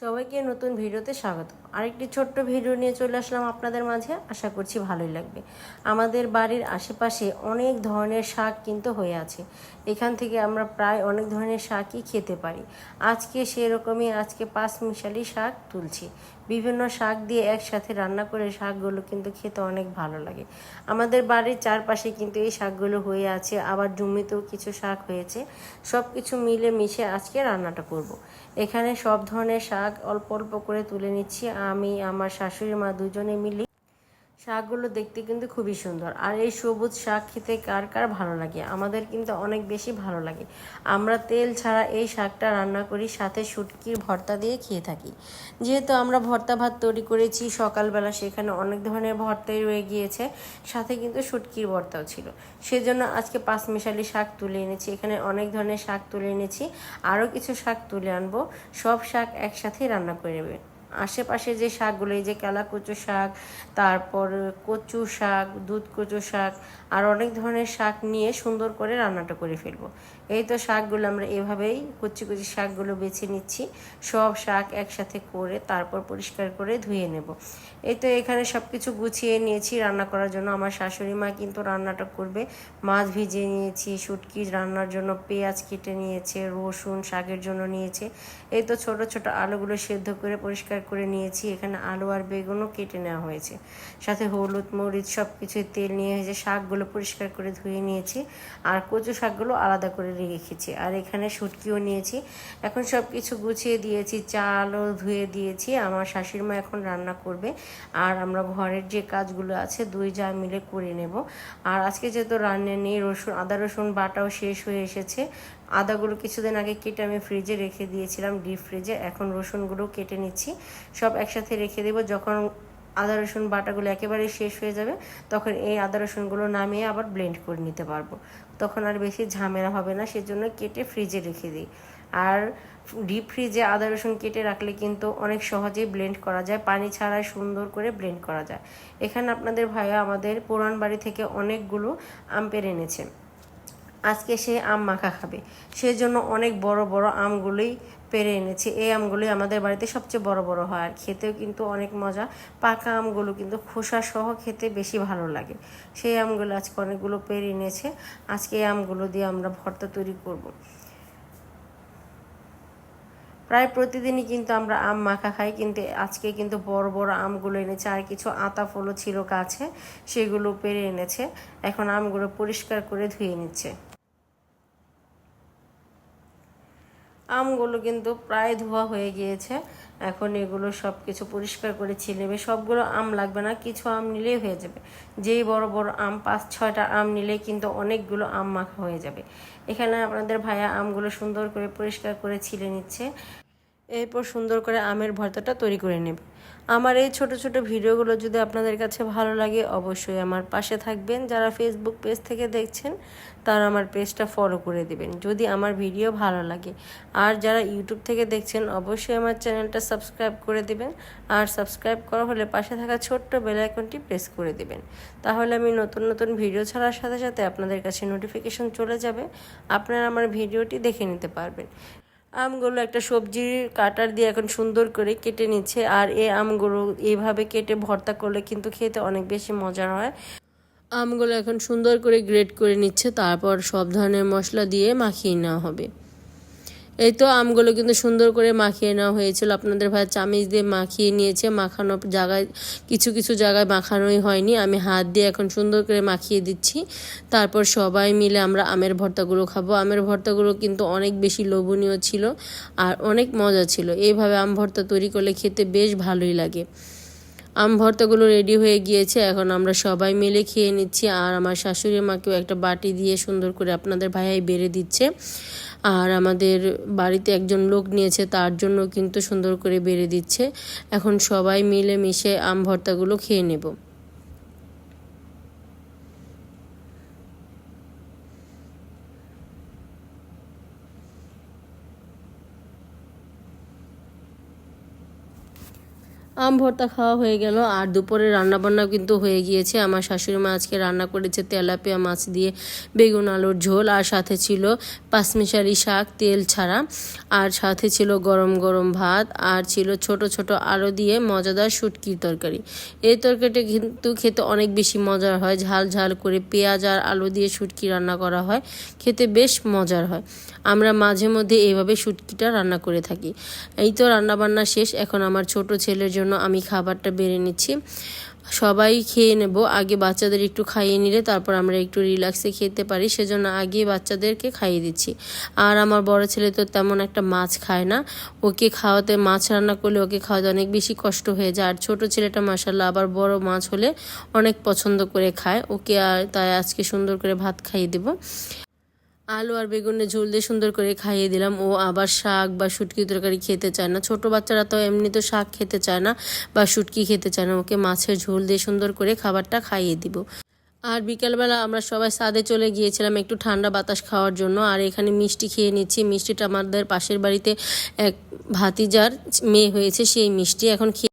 সবাইকে নতুন ভিডিওতে স্বাগত। আরেকটি ছোট্ট ভিডিও নিয়ে চলে আসলাম আপনাদের মাঝে। আশা করছি ভালোই লাগবে। আমাদের বাড়ির আশেপাশে অনেক ধরনের শাক কিন্তু হয়ে আছে। এখান থেকে আমরা প্রায় অনেক ধরনের শাকই খেতে পারি। আজকে সেরকমই আজকে পাঁচ মিশালি শাক তুলছি। বিভিন্ন শাক দিয়ে একসাথে রান্না করে শাকগুলো কিন্তু খেতে অনেক ভালো লাগে। আমাদের বাড়ির চারপাশে কিন্তু এই শাকগুলো হয়ে আছে, আবার জমিতেও কিছু শাক হয়েছে। সব কিছু মিলে মিশে আজকে রান্নাটা করব। এখানে সব ধরনের শাক অল্প অল্প করে তুলে নিচ্ছি। আমি, আমার শাশুড়ি মা দুজনে মিলে শাকগুলো দেখতে কিন্তু খুবই সুন্দর। আর এই সবুজ শাক খেতে কার কার ভালো লাগে? আমাদের কিন্তু অনেক বেশি ভালো লাগে। আমরা তেল ছাড়া এই শাকটা রান্না করি, সাথে শুটকির ভর্তা দিয়ে খেয়ে থাকি। যেহেতু আমরা ভর্তা ভাত তৈরি করেছি, সকালবেলা সেখানে অনেক ধরনের ভর্তাই রয়ে গিয়েছে, সাথে কিন্তু শুটকির ভর্তাও ছিল। সেজন্য আজকে পাঁচ মিশালি শাক তুলে এনেছি, এখানে অনেক ধরনের শাক তুলে এনেছি। আরও কিছু শাক তুলে আনব, সব শাক একসাথেই রান্না করে নেবে। আশেপাশে যে শাকগুলো, এই যে কেলা কচু শাক, তারপর কচু শাক, দুধ কচু শাক, আর অনেক ধরনের শাক নিয়ে সুন্দর করে রান্নাটা করে ফেলব। এই তো শাকগুলো আমরা এভাবেই কচি কচি শাকগুলো বেছে নিচ্ছি। সব শাক একসাথে করে তারপর পরিষ্কার করে ধুয়ে নেব। এই তো এখানে সব কিছু গুছিয়ে নিয়েছি রান্না করার জন্য। আমার শাশুড়ি মা কিন্তু রান্নাটা করবে। মাছ ভিজিয়ে নিয়েছি, শুটকি রান্নার জন্য পেঁয়াজ কেটে নিয়েছে, রসুন শাকের জন্য নিয়েছে। এই তো ছোট ছোট আলুগুলো সেদ্ধ করে পরিষ্কার করে নিয়েছি। এখানে আলু আর বেগুনও কেটে নেওয়া হয়েছে। সাথে হলুদ, মরিচ সব কিছুই তেল নিয়ে হয়েছে শাকগুলো পরিষ্কার করে ধুয়ে নিয়েছি আর কচু শাকগুলো আলাদা করে রেখেছি। আর এখানে শুটকিও নিয়েছি। এখন সব কিছু গুছিয়ে দিয়েছি, চালও ধুয়ে দিয়েছি। আমার শাশুড়ি মা এখন রান্না করবে আর আমরা ঘরের যে কাজগুলো আছে দুই যা মিলে করে নেব। আর আজকে যেহেতু রান্না নেই, রসুন, আদা, রসুন বাটাও শেষ হয়ে এসেছে। আদাগুলো কিছুদিন আগে কেটে আমি ফ্রিজে রেখে দিয়েছিলাম, ডিপ ফ্রিজে। এখন রসুনগুলো কেটে নিচ্ছি। সব একসাথে রেখে দেবো। যখন আদা, রসুন বাটাগুলো একেবারে শেষ হয়ে যাবে, তখন এই আদা, রসুনগুলো নামিয়ে আবার ব্লেন্ড করে নিতে পারব। তখন আর বেশি ঝামেলা হবে না, সেজন্য কেটে ফ্রিজে রেখে দিই। আর ডিপ ফ্রিজে আদা, রসুন কেটে রাখলে কিন্তু অনেক সহজেই ব্লেন্ড করা যায়, পানি ছাড়াই সুন্দর করে ব্লেন্ড করা যায়। এখানে আপনাদের ভাইয়া আমাদের পুরান বাড়ি থেকে অনেকগুলো আম পেরে এনেছে। আজকে সে আম মাখা খাবে। সেজন্য অনেক বড় বড় আমগুলোই পেরে এনেছে। এই আমগুলোই আমাদের বাড়িতে সবচেয়ে বড় বড় হয়। আর খেতেও কিন্তু অনেক মজা। পাকা আমগুলো কিন্তু খোসা সহ খেতে বেশি ভালো লাগে। সেই আমগুলো আজকে অনেকগুলো পেরে এনেছে। আজকে এই আমগুলো দিয়ে আমরা ভর্তা তৈরি করব। প্রায় প্রতিদিনই কিন্তু আমরা আম মাখা খাই। কিন্তু আজকে কিন্তু বড় বড় আমগুলো এনেছে। আর কিছু আতা ফলও ছিল কাছে। সেগুলো পেরে এনেছে। এখন আমগুলো পরিষ্কার করে ধুয়ে নিচ্ছে। আমগুলো কিন্তু প্রায় ধোয়া হয়ে গিয়েছে। এখন এগুলো সব কিছু পরিষ্কার করে ছিলেবে সবগুলো আম লাগবে না, কিছু আম নিলেই হয়ে যাবে। যেই বড় বড় আম, পাঁচ, ছয়টা আম নিলে কিন্তু অনেকগুলো আম মাখা হয়ে যাবে। এখানে আপনাদের ভাইয়া আমগুলো সুন্দর করে পরিষ্কার করে ছিলে নিচ্ছে। এরপর সুন্দর করে আমের ভর্তাটা তৈরি করে নেবে। আমার এই ছোট ছোট ভিডিওগুলো যদি আপনাদের কাছে ভালো লাগে, অবশ্যই আমার পাশে থাকবেন। যারা ফেসবুক পেজ থেকে দেখছেন, তারা আমার পেজটা ফলো করে দেবেন, যদি আমার ভিডিও ভালো লাগে। আর যারা ইউটিউব থেকে দেখছেন, অবশ্যই আমার চ্যানেলটা সাবস্ক্রাইব করে দেবেন। আর সাবস্ক্রাইব করা হলে পাশে থাকা ছোট্ট বেল আইকনটি প্রেস করে দেবেন। তাহলে আমি নতুন নতুন ভিডিও ছাড়ার সাথে সাথে আপনাদের কাছে নোটিফিকেশন চলে যাবে। আপনারা আমার ভিডিওটি দেখে নিতে পারবেন। আমগুলো একটা সবজির কাটার দিয়ে এখন সুন্দর করে কেটে নিচ্ছে, আর এই আমগুলো এইভাবে কেটে ভর্তা করলে কিন্তু খেতে অনেক বেশি মজার হয়। আমগুলো এখন সুন্দর করে গ্রেড করে নিচ্ছে, তারপর সব ধরনের মশলা দিয়ে মাখিয়ে নেওয়া হবে। এই তো আমগুলো কিন্তু সুন্দর করে মাখিয়ে নেওয়া হয়েছিল। আপনাদের ভাই চামিচ দিয়ে মাখিয়ে নিয়েছে। মাখানো জায়গায়, কিছু কিছু জায়গায় মাখানোই হয়নি। আমি হাত দিয়ে এখন সুন্দর করে মাখিয়ে দিচ্ছি। তারপর সবাই মিলে আমরা আমের ভর্তাগুলো খাব। আমের ভর্তাগুলো কিন্তু অনেক বেশি লোভনীয় ছিল আর অনেক মজা ছিল। এইভাবে আম ভর্তা তৈরি করলে খেতে বেশ ভালোই লাগে। আম ভর্তাগুলো রেডি হয়ে গিয়েছে। এখন আমরা সবাই মিলে খেয়ে নিচ্ছি। আর আমার শাশুড়ি মাকেও একটা বাটি দিয়ে সুন্দর করে আপনাদের ভাইয়াই বেড়ে দিচ্ছে। আর আমাদের বাড়িতে একজন লোক নিয়েছে, তার জন্য কিন্তু সুন্দর করে বেড়ে দিচ্ছে। এখন সবাই মিলে মিশে আম ভর্তাগুলো খেয়ে নেব। আম ভর্তা খাওয়া হয়ে গেল। আর দুপুরে রান্নাবান্নাও কিন্তু হয়ে গিয়েছে। আমার শাশুড়ি মা আজকে রান্না করেছে তেলাপিয়া মাছ দিয়ে বেগুন, আলুর ঝোল, আর সাথে ছিল পাঁচমিশালি শাক, তেল ছাড়া। আর সাথে ছিল গরম গরম ভাত, আর ছিল ছোট ছোট আলু দিয়ে মজাদার শুটকির তরকারি। এই তরকারিটা কিন্তু খেতে অনেক বেশি মজার হয়। ঝাল ঝাল করে পেঁয়াজ আর আলু দিয়ে শুটকি রান্না করা হয়। খেতে বেশ মজার হয়। আমরা মাঝে মধ্যে এইভাবে শুটকিটা রান্না করে থাকি। এই তো রান্নাবান্না শেষ। এখন আমার ছোট ছেলের জন্য আমি খাবারটা বেড়ে নিচ্ছি। সবাই খেয়ে নেব। আগে বাচ্চাদের একটু খাইয়ে নিলে তারপর আমরা একটু রিল্যাক্সে খেতে পারি। সেজন্য আগে বাচ্চাদেরকে খাইয়ে দিচ্ছি। আর আমার বড় ছেলে তো তেমন একটা মাছ খায় না। ওকে খাওয়াতে, মাছ রান্না করলে ওকে খাওয়াতে অনেক বেশি কষ্ট হয়ে যায়। আর ছোটো ছেলেটা মাসাল্লাহ আবার বড় মাছ হলে অনেক পছন্দ করে খায়। ওকে আর তাই আজকে সুন্দর করে ভাত খাইয়ে দেবো। আলু আর বেগুনের ঝোল দিয়ে সুন্দর করে খাইয়ে দিলাম। ও আবার শাক বা শুটকি তরকারি খেতে চায় না। ছোট বাচ্চারা তো এমনি তো শাক খেতে চায় না বা শুটকি খেতে চায় না। ওকে মাছের ঝোল দিয়ে সুন্দর করে খাবারটা খাইয়ে দিব। আর বিকেলবেলা আমরা সবাই সাদে চলে গিয়েছিলাম একটু ঠান্ডা বাতাস খাওয়ার জন্য। আর এখানে মিষ্টি খেয়ে নিচ্ছি। মিষ্টিটা আমাদের পাশের বাড়িতে এক ভাতিজার মেয়ে হয়েছে। সেই মিষ্টি এখন খেয়ে